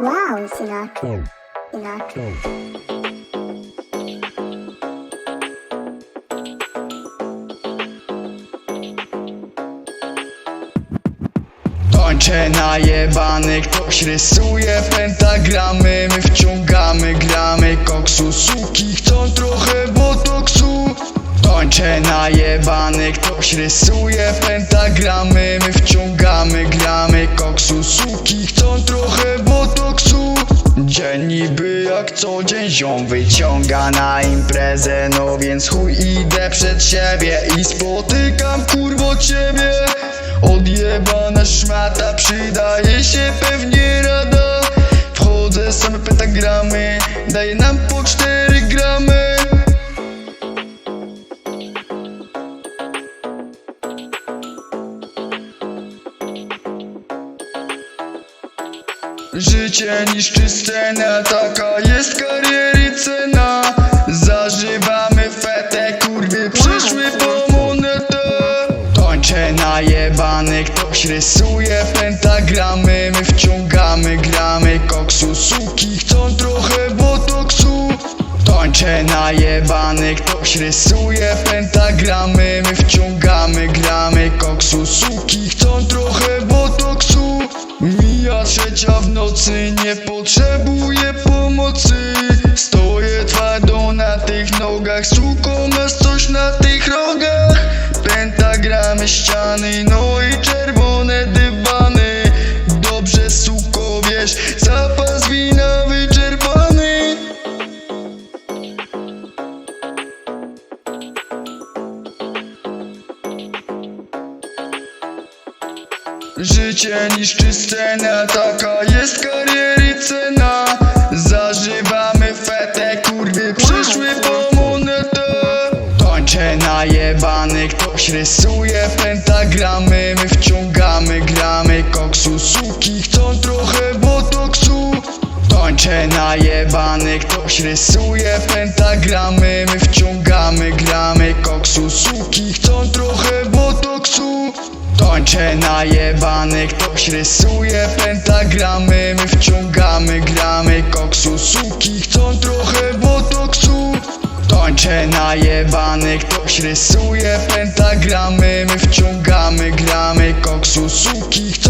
Wow, Sinatra. Sinatra. Kończę najebany, ktoś rysuje pentagramy My wciągamy gramy koksu. Suki chcą trochę botoksu. Kończę najebany, ktoś rysuje pentagramy My wciągamy gramy koksu. Suki chcą trochę niby jak co dzień ziom wyciąga na imprezę No więc chuj idę przed siebie i spotykam kurwo ciebie. Odjebana szmata przydaje się pewnie rada. Wchodzę same pentagramy Daje nam po 4 gramy Życie niszczy scena, taka jest kariery cena Zażywamy fetę, kurwy przyszły po monetę. Kończę najebany, ktoś rysuje pentagramy. My wciągamy gramy koksu, suki chcą trochę botoksu. Kończę najebany, ktoś rysuje pentagramy. My wciągamy gramy koksu, suki chcą trochę nocy, nie potrzebuję pomocy. Stoję twardo na tych nogach, suko masz coś na tych rogach. Pentagramy ściany, no i czerwone Życie niszczy scena, taka jest kariery cena. Zażywamy fetę, kurwy przyszły po monetę. Kończę najebany, ktoś rysuje pentagramy. My wciągamy gramy koksu, suki chcą trochę botoksu. Kończę najebany, ktoś rysuje pentagramy. My wciągamy gramy koksu, suki chcą Kończę najebany, ktoś rysuje pentagramy. My wciągamy gramy koksu, suki chcą trochę botoksu. Kończę najebany, ktoś rysuje pentagramy. My wciągamy gramy koksu, suki chcą